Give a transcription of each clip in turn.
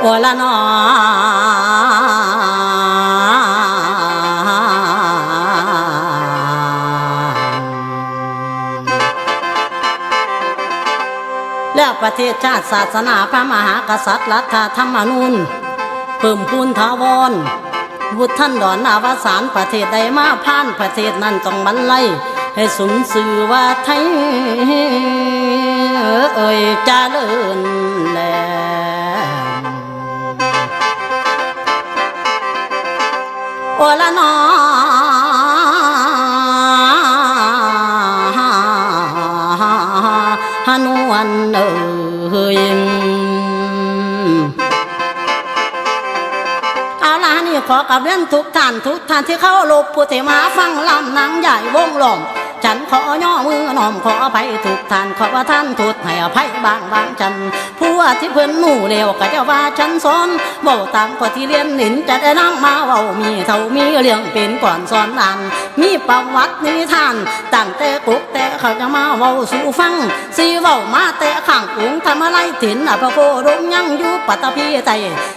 โอละนอแล้วประเทศชาติศาสนาพระมหากษัตริย์รัฐธรรมนูญเพิ่มพูนทาวรบุตรท่านดอนอาวสานประเทศใดมาผ่านประเทศนั้นต้องบรรลัยให้สมสื่อว่าไทยเอ่ยเจริญแล โอละนอฮานวนเอ่ยเอาล่ะนี่ขอกับเรียนทุกท่านทุกท่านที่เข้าลบผู้ที่มาฟังลำนังใหญ่วงหล่อม ฉันขอย่อมือน้อมขออภัยทุกท่านขอว่าท่านทุดให้อภัยบางบางฉันผู้ว่าที่เพิ่นหมู่เร็วก็จะว่าฉันสอนเว้าตามกว่าที่เรียนหนินจะได้นำมาเว้ามีเท่ามีเรื่องเป็นก่อนสอนอ่านมีประวัตินิทานตั้งแต่กุกแต่เขาจะมาเว้าสู่ฟังสีเว้ามาแต่ข้างอุงทำอะไรถิ่นอภโคดงยังอยู่ปัตตพีไต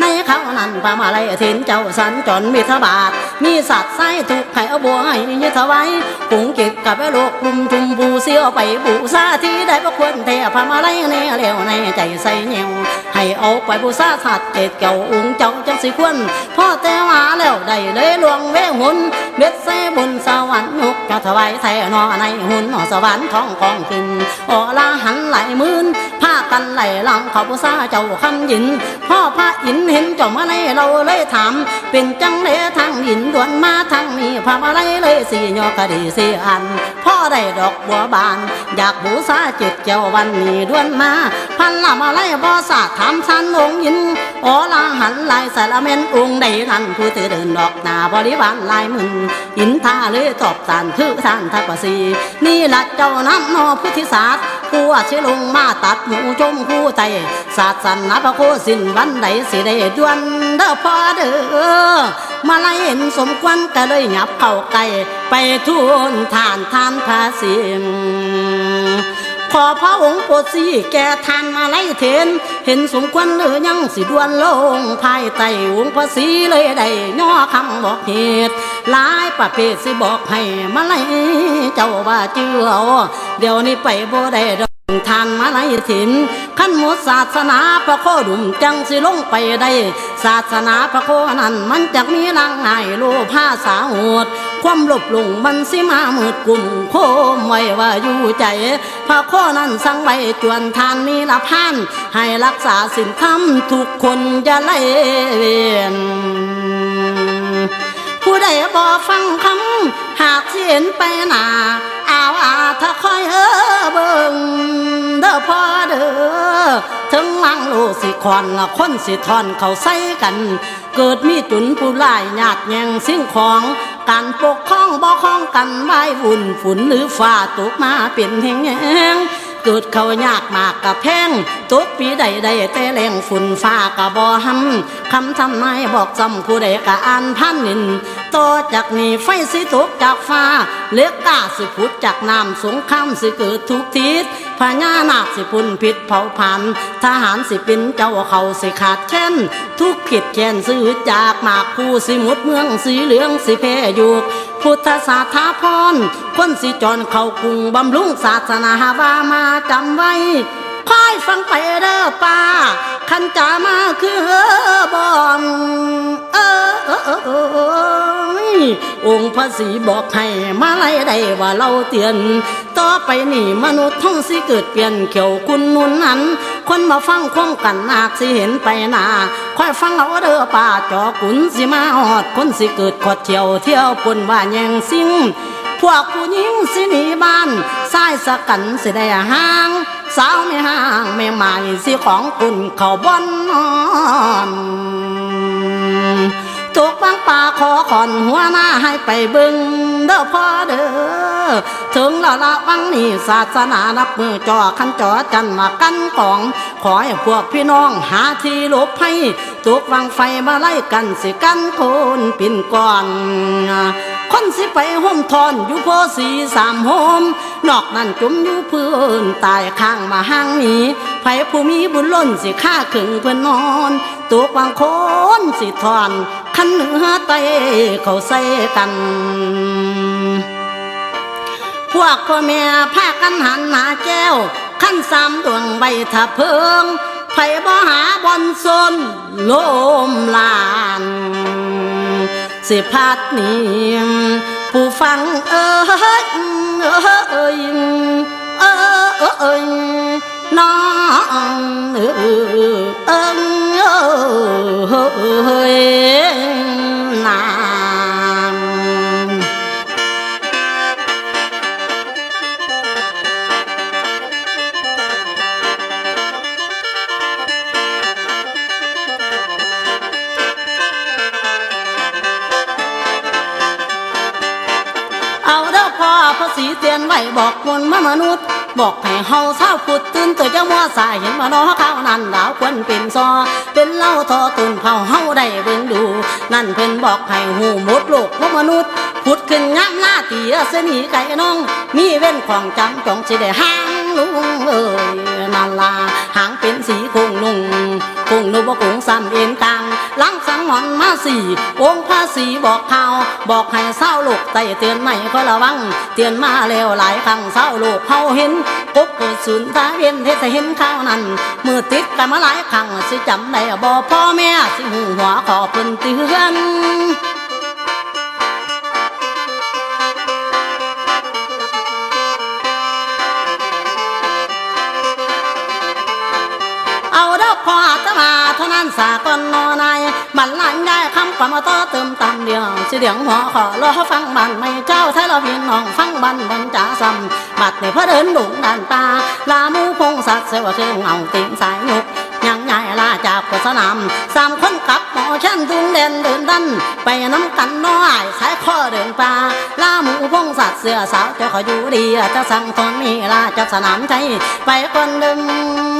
ในเขานั้นพามาไลถิ่นเจ้าสันจนมีทบาทมีสัตว์ไส้ถูกไข่เอาบัวให้ยึดถวายกุงกิจกับโลกกลุ่มจุมบูเสียวไปบูซาที่ได้พระควรเทพามาไลเนเลี้ยวในใจใส่เหนียวให้เอาไปบูซาสัตว์เกตเก่าองค์เจ้าจังสิควรพ่อแต่มาแล้วได้เลยลวงเวหุนเบ็ดเสบุญสวรรค์นุกระถวายไทยนอในหุ่นนอสวรรค์ท้องกองขึ้นอลาหันไหลหมื่น ผ้ากันไหลลำเขาบูซาเจ้าคำยิน พ่อพระอินเห็นเจ้ามาในเราเลยถาม เป็นจังเลทางหินด่วนมาทางนี้พามาไลเลยสี่ยอคดีสี่อัน พ่อได้ดอกบัวบาน อยากบูชาจิตเจ้าวันนี้ด่วนมา พันละมาไลบอสาถามชันองค์ยินโอลาหันลายสารเมนองค์ใดนั่นผู้ตื่นเดินดอกนาบริวารลายมึงอินท่าเลยตอบสานคือท่านทักษสีนี่ละเจ้าน้ำนอพุทธิศาสตร์ ผู้ว่าชิลงมาตัดหมูจมผู้ใจศาสนาพระโคสินวันใดสิได้ดวนเด้อพ่อเด้อมาไล่เห็นสมควรก็เลยหยับเข้าไกลไปทุนทานทานภาษี ขอพระองค์โปรดสีแก่ทานมาไล่เทน เห็นสมควรหรือยังสิดวนลงภายใต้องค์พระศรีเลยได้ย่อคำบอกเหตุหลายประเภทสิบอกให้มาไล่เจ้าว่าเจือเดี๋ยวนี้ไปบ่ได้ดอกทานมาไลถินขั้นหมดศาสนาพระโคดุมจังสิลงไปได้ ศาสนาพระโคนั้นมันจักมีนางง่ายโลภาสาโหด ความหลบหลงมันสิมามืดกลุ่มโคมไว้ว่าอยู่ใจพระโคนั้นสั่งไว้จวนทานนีละพานให้รักษาสินธรรมทุกคนอย่าไล่เวียนผู้ใดบ่ฟังคำหากสิเห็นไปหนาเอาอาถ้าคอยเออเบิ่งเด้อพ่อเด้อถึงมังลูกสิคอนละคนสิทอนเขาใส่กัน เกิดมีจุนผู้ลายญาติแยงสิ่งของ การปกครองบ่คล้องกันไม่วุ่นฝุ่นหรือฝ้าตกมาเป็นแห้งแห้ง เกิดเขายากมากกับแพงตกปีใดใดแต่แรงฝุ่นฟ้ากับบ่หำคำทำนายบอกจำผู้ใดกะอ่านพันนินต่อจากนี้ไฟสิตกจากฟ้า เลือกกาสิพุดจากน้ำสงครามสิเกิดทุกทิศพญานาคสิพุนผิดเผาพันทหารสิเป็นเจ้าเขาสิขาดแค้นทุกผิดแค้นซื้อจากมากผู้สิมุดเมืองสีเหลืองสิแพ้อยู่ พุทธศาสนาพรคนสิจรเข้ากรุงบำรุงศาสนาว่ามาจำไว้คอยฟังไปเด้อป้า ขันจามาคือบอมเออเออเอออองค์พระศรีบอกให้มาไล่ได้ว่าเราเตือน ต่อไปนี่มนุษย์ท่องสิเกิดเปลี่ยนเขียวคุณนุนนั้น คนมาฟังคงกันนาคสิเห็นไปนาคอยฟังเอาเด้อป้าจอกุนสิมาหอดคนสิเกิดขอดเที่ยวเที่ยวปนว่าแยงสิงพวกผู้หญิงสิหนีบ้านสายสะกันสิได้ห่าง สาวไม่ห่างไม่ใหม่สิของกุนเขาบนนอน ตกบางป่าขอขอนหัวหน้าให้ไปบึงเด้อพ่อเด้อถึงล้วละวังนี่ศาสนานับมือจ่อขันจ่อจันมากันกอง ขอให้พวกพี่น้องหาที่หลบให้ตกวังไฟมาไล่กันสิกันโคนปิ่นก่อนคนสิไปห่มทอนอยู่โพสีสามโฮมนอกนั้นจุมอยู่พื้นตายข้างมาห้างนี้ไผผู้มีบุญล้นสิฆ่าขึงเพื่อนนอนตัวบางคนสิทอน ขันเหนือไตเขาใส่กัน พวกพ่อแม่พากันหันหาแก้ว ขั้นสามดวงใบถาเพิงไผบ่หาบอนซนโลมลานสิพัดนี่ผู้ฟังเอ้ยเอ้ยเอ้ยเอ้ย น้องเอ้ยเอ้ยนางเอาเด้อพ่อพระศรีเตียนไว้บอกมนมามนุษย์ บอกให้เฮาเศร้าพุดตื่นตัวจะมัวสายเห็นมาน้อข้าวนั่นดาวควรเป็นซอ เป็นเล่าทอตุนเผาเฮาได้เบิ่งดู นั่นเพิ่นบอกให้หูหมดโลกพวกมนุษย์พุดขึ้นงามลาเตียเสนีไก่น้อง มีเว้นของจำจองสิได้หางลุงเอ้ย นั่นล่ะหางเป็นสีคงนุ่งคงนุ่งบ่าคงซ้ำเอ็นกลางหลังสังหอนมาสี่องค์พระศรีบอกข่าวบอกให้เศร้าลูกไต่เตือนไม่ก็ระวัง เตือนมาแล้วหลายครั้งเศร้าลูกเฮาเห็นกบกิดศูนย์ตาเวียนเทศเห็นข้าวนั้น มือติดกันมาหลายครั้งสิจำได้บ่พ่อแม่สิหูหัวขอเพิ่นเตือนานั้นสากลนอนายมันลังได้คำความต่อเติมตามเดียวสิเดียงหัวขอรอฟังบันไม่เจ้าไทยเราพี่น้องฟังบันบนจ่าซ้ำบัดในพระเดินดุงดันตาลามูพงสัตว์เสวะเครื่องเอาติงสายหยุก ยังใหญ่ลาจากกสนามสามคนกับหมอชันทุงเด่นเดินดัน ไปน้ำกันน้อยสายข้อเดินป่าลาหมูพงสัตว์เสือสาวเจ้าขออยู่ดีจะสั่งทอนนี่ลาจากสนามใจไปคนเดิน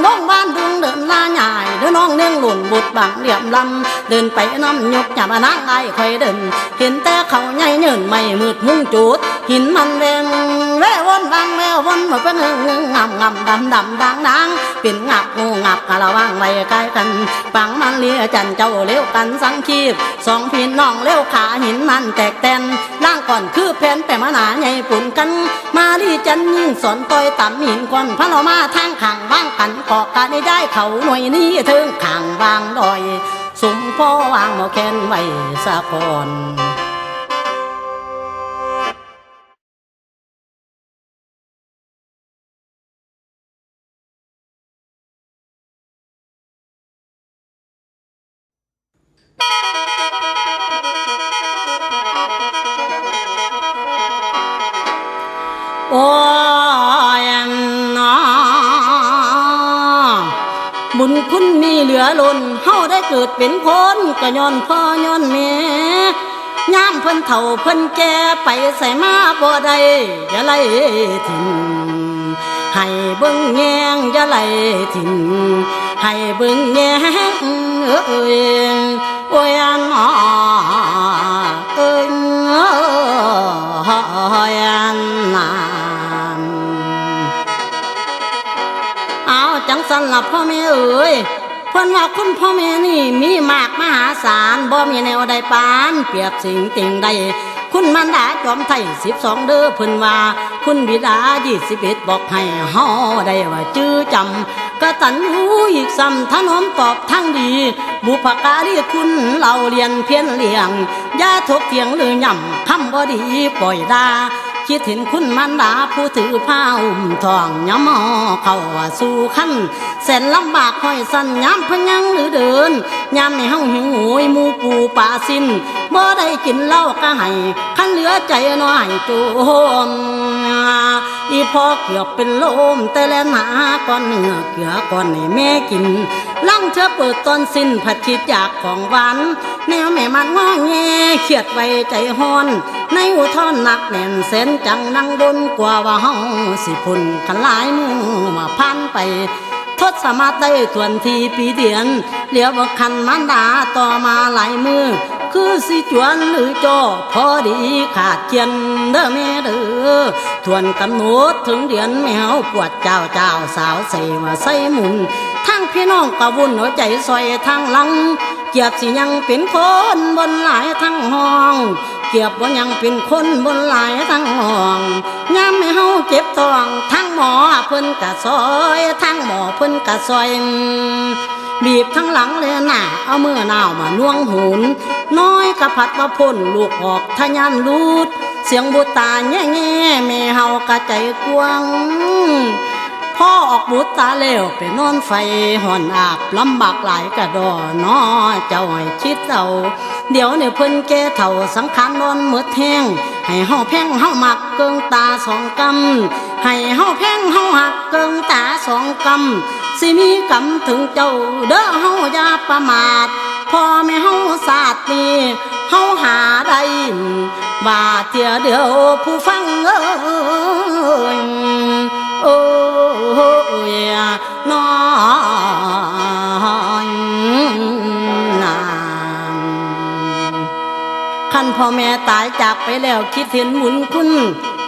น้องบ้านดุงเดินลาใหญ่เดินน้องเนื่องหลุนบุดบังเหลี่ยมลำเดินไปน้ำยกอย่ามานั่งไอ้คอยเดิน เห็นแต่เขาใหญ่เนินไม่มืดมุ่งจุด หินมันแวงแววนวางแวววนมาเป็นงึงงำงำดำดำดังดังเป็นงับงูงับกะละวังไว้ใกล้กันปังมันเลียจันเจ้าเลี้ยวกันสังคีบสองพี่น้องเลี้ยวขาหินมันแตกแตนล่างก่อนคือแผ่นแต่มาหนาใหญ่ปุ่นกัน มาดีจันยิ่งสอนต่อยต่ำหินก่อนพระเรามาทางข้างว่างกันเกาะกันได้ได้เขาหน่วยนี้ถึงข้างวางดอยสมพ่อวางหมอแคนไว้สะก่อน บุญคุณมีเหลือล้นเฮาได้เกิดเป็นคนก็ย้อนพ่อย้อนแม่ย่ามเพิ่นเฒ่าเพิ่นแก่ไปใส่มาบ่ได้อย่าไล่ทิ้ง ให้เบิ่งแยงอย่าไล่ทิ้งให้เบิ่งแยงเอ้ยโอ้ยน้อเอ้ยโอ้ยนานเอาจังสันหลับพ่อแม่เอ๋ยเพิ่นว่าคุณพ่อแม่นี่มีมากมหาศาลบ่มีแนวใดปาน เปรียบสิ่งติ่งใด คุณมันดาจอมไทยสิบสองเด้อเพิ่นว่า คุณบิดายี่สิบเอ็ดบอกให้ห่อได้ว่าจื้อจำกตันยูอีกซ้ำถนอมตอบทั้งดี บุพการีคุณเราเรียนเพี้ยนเลี้ยงอย่าทกเถียงหรือย่ำคำบ่ดีปล่อยดา คิดเห็นคุณมันดาผู้ถือผ้าอุ้มทองย้ำมอเข้าว่าสู่ขั้นแสนลำบากห้อยสันย้ำพยังหรือเดินย้ำในห้องหิวโหยมูปูป่าสิ้นบ่ได้กินเหล้าก็ให้ขั้นเหลือใจน้อยโจมอีพ่อเกือบเป็นลมแต่แลหนาก่อนเนื้อเกลือก่อนให้แม่กินลังเธอเปิดตอนสิ้นผัดคิดอยากของหวาน แนวแม่มันงอแงเครียดไว้ใจฮ้อน ในอุทธรหนักแน่นเส้นจังนั่งบนกว่าว่าเฮาสิพุ่นกันหลายมือมาพันไปทศสามารถได้ทวนทีปีเดียนเหลียวบักคันมันดาต่อมาหลายมือคือสิจวนหรือจอพอดีขาดเจียนเด้อแม่เด้อทวนกำหนดถึงเดือนแมวปวดเจ้าเจ้าสาวใส่ว่าใส่หมุนทั้งพี่น้องกะวุ่นหัวใจซอยทางหลัง เกียบสิยังเป็นคนบนหลายทั้งห้อง เกียบบ่ยังเป็นคนบนหลายทั้งห้องยามให้เฮาเจ็บท้องทั้งหมอเพิ่นกะซอยทั้งหมอเพิ่นกะซอยบีบทั้งหลังเลยหน้าเอามือหนาวมาน่วงหุนน้อยกระพัดมาพ่นลูกออกทะยานลูด เสียงบุตาแง่แง่แม่เฮากะใจกวาง พ่อออกบุตตาเลวไปนอนไฟห่อนอาบลำบากหลายกระดอน้อเจ้าให้คิดเอาเดี๋ยวเนี่ยเพิ่นแก่เท่าสังขารนอนหมดแห้งให้เฮาแพงเฮามักเกิงตาสองกำให้เฮาแพงเฮาหักเกิงตาสองกำสิมีกำถึงเจ้าเด้อเฮาอย่าประมาทพ่อแม่เฮาศาสตร์นี่เฮาหาได้ว่าเทียเดียวผู้ฟังเอ้ย โอ้ยน้อยนขันพ่อแม่ตายจากไปแล้วคิดเห็นบุญคุณ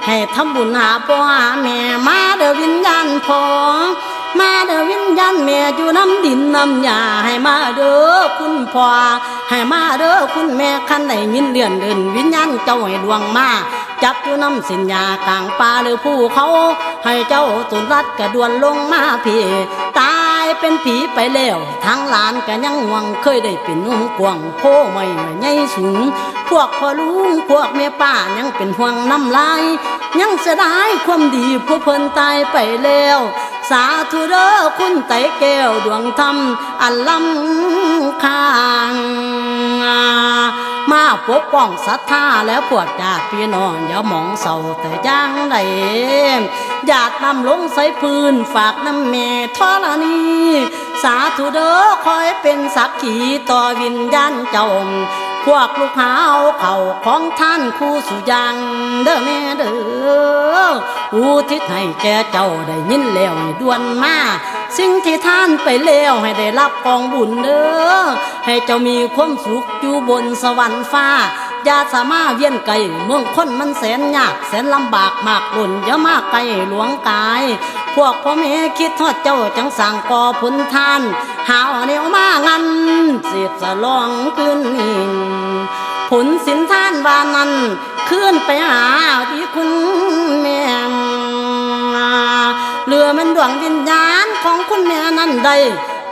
ให้ทำบุญหาพ่อหาแม่มาเดวิญญาณพ่อมาเดวิญญาณแม่อยู่น้ำดินน้ำยาให้มาเด้อคุณพ่อให้มาเด้อคุณแม่ขันได้ยินเดือนเดินวิญญาณเจ้าให้ดวงมา จับอยู่น้ำสินยากลางป่าหรือภูเขา ให้เจ้าตุนรัดกระดวนลงมาพี่ ตายเป็นผีไปแล้วทางหลานก็ยังหวังเคยได้เป็นนุ่มกวางโพไม่ใหญ่สูง พวกพ่อลุงพวกแม่ป้ายังเป็นห่วงน้ำลายยังเสียดายความดีผู้เพิ่นตายไปแล้ว สาธุเด้อคุณไตแก้วดวงธรรมอันล้ำค่าง มาปกป้องศรัทธาแล้วพวกญาติพี่น้องอย่ามองเศร้าแต่ย่างใดญาตินำลงใส่พื้นฝากน้ำเมธรณีสาธุเด้อคอยเป็นสักขีต่อวิญญาณเจ้าพวกลูกหาเอาเข่าของท่านคู่สุยังเด้อแม่เด้ออุทิศให้แก่เจ้าได้ยินแล้วให้ด่วนมา สิ่งที่ท่านไปแล้วให้ได้รับกองบุญเด้อให้เจ้ามีความสุขอยู่บนสวรรค์ฟ้าอย่าสามารถเวียนไกลเมืองคนมันแสนยากแสนลำบากมากลุ่นอย่ามากไกลหลวงกาย พวกพ่อแม่คิดทอดเจ้าจังสั่งก่อผลทาน หาเอาแนวมางันเสียบสลองขึ้นนิงผลสินท่านวานั้นขึ้นไปหาที่คุณ อมันดวงวิญญาณของคุณแม่นั้นได้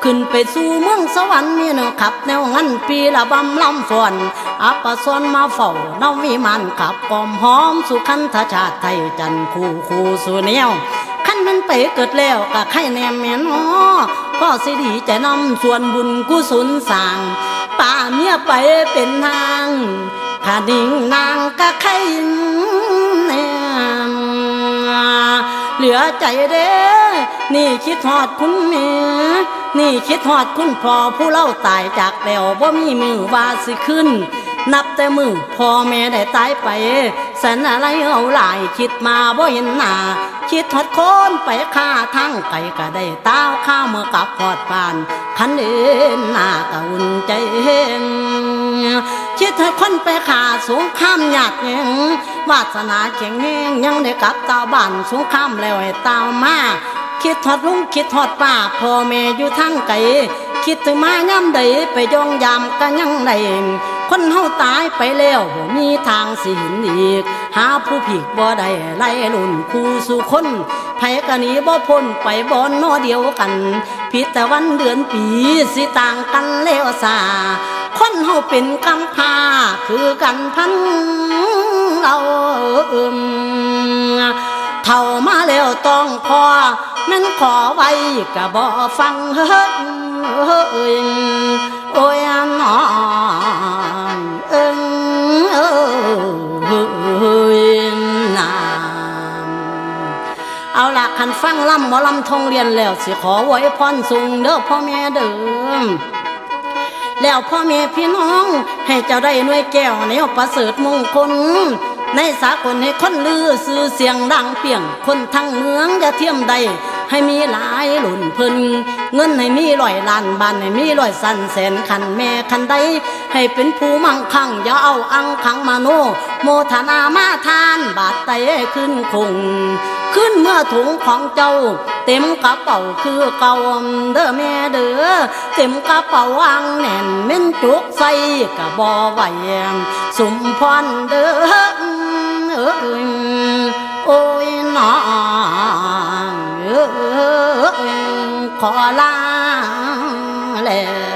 ขึ้นไปสู่เมืองสวรรค์มีหนึ่งขับ แนวงั้นปีละบำลำฝนอัปปะสนมาเฝ้าเนาวิมานขับกอมหอมสุขันธชาติไทยจันทร์คู่คู่สุเนียวขั้นมันไปเกิดแล้วกะไข่แนมแม่นอก็สิดีจะนำส่วนบุญกุศลสร้างป่าเมียไปเป็นทางขาดิ่งนางกะไข่ เหลือใจเด้อนี่คิดฮอดคุณแม่นี่คิดฮอดคุณพ่อผู้เล่าตายจากแล้วบ่มีมือว่าสิขึ้น นับแต่มือพ่อแม่ได้ตายไปแสนอะไรเอาหลายคิดมาบ่เห็นหน้าคิดฮอดโคนไปฆ่าทั้งไก่ก็ได้ต้าข้าเมื่อกลับฮอดบ้านคันเดินหน้าก็อุ่นใจเห็น คิดให้คนไปขาสูงครามหยาดยังวาสนาแข็งแรงยังได้กลับตาบ้านสูงครามแล้วให้ตามมาคิดทอดลุงคิดทอดป้าพ่อแม่อยู่ทั้งไกลคิดถึงมาย่ำใดไปยองยามกันยังใดคนเฮาตายไปแล้วมีทางสิห็นอีก หาผู้ผิดบ่ได้ไล่ลุ่นคู่สู่คนไผกันนี้บ่พ้นไปบ่อนนอเดียวกัน ผิดแต่วันเดือนปีสิต่างกันแล้วสา คนเฮาเป็นกำพาคือกันพันเราเอิมเท่ามาแล้วต้องพอแม่นขอไว้ก็บ่ฟังเฮ้ยเอ้ยโอ้ยน้อยเอิงเอ้ยนานเอาละคันฟังล่ำหมอลำทงเรียนแล้วสิขอไว้พรสูงเด้อพ่อแม่เด้อ แล้วพ่อแม่พี่น้อง ให้เจ้าได้หน่วยแก้วแนวประเสริฐมงคลในสากลให้คนลือซื้อเสียงดังเปี่ยงคนทั้งเมืองจะเทียมใด ให้มีหลายหลุนเพิ่นเงินให้มีร้อยล้านบ้านให้มีร้อยสันแสนคันแม่คันใดให้เป็นผู้มั่งคั่งอย่าเอาอังคังมาโน โมทนามาทานบาทไตขึ้นคง ขึ้นเมื่อถุงของเจ้า เต็มกระเป๋าคือเก่าเด้อแม่เด้อเต็มกระเป๋าอังแน่นเม่นจุกใส่กะบอไหวสุมพรเด้อเอ้ยโอ้ยน้อ ขอลาแล้ว